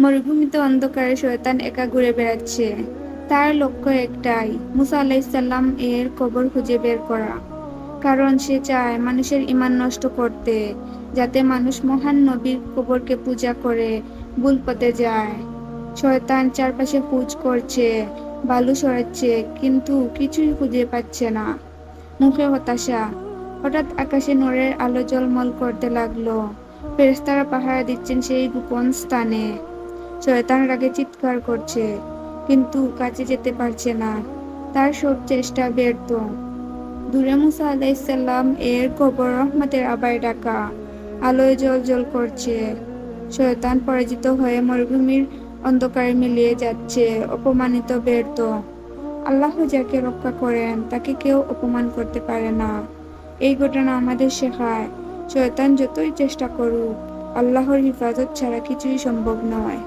মরুভূমিতে অন্ধকারে শয়তান একা ঘুরে বেড়াচ্ছে। তার লক্ষ্য একটাই, মুসা আলাইসাল্লাম এর কবর খুঁজে বের করা। কারণ সে চায় মানুষের ইমান নষ্ট করতে, যাতে মানুষ মহান নবীর কবরকে পূজা করে, ভুল পথে যায়। শয়তান চারপাশে পুজ করছে, বালু সরাচ্ছে, কিন্তু কিছুই খুঁজে পাচ্ছে না। মুখে হতাশা। হঠাৎ আকাশে নূরের আলো জলমল করতে লাগল। ফেরেস্তারা পাহারা দিচ্ছেন সেই গোপন স্থানে। শয়তান রাগে চিৎকার করছে, কিন্তু কাছে যেতে পারছে না। তার সব চেষ্টা ব্যর্থ। দূরে মুসা আলাইসাল্লাম এর কবর রহমতের আবায় ডাকা, আলোয় জল জল করছে। শয়তান পরাজিত হয়ে মরুভূমির অন্ধকারে মিলিয়ে যাচ্ছে, অপমানিত ব্যর্থ। আল্লাহ যাকে রক্ষা করেন, তাকে কেউ অপমান করতে পারে না। এই ঘটনা আমাদের শেখায়, শয়তান যতই চেষ্টা করুক, আল্লাহর হিফাজত ছাড়া কিছুই সম্ভব নয়।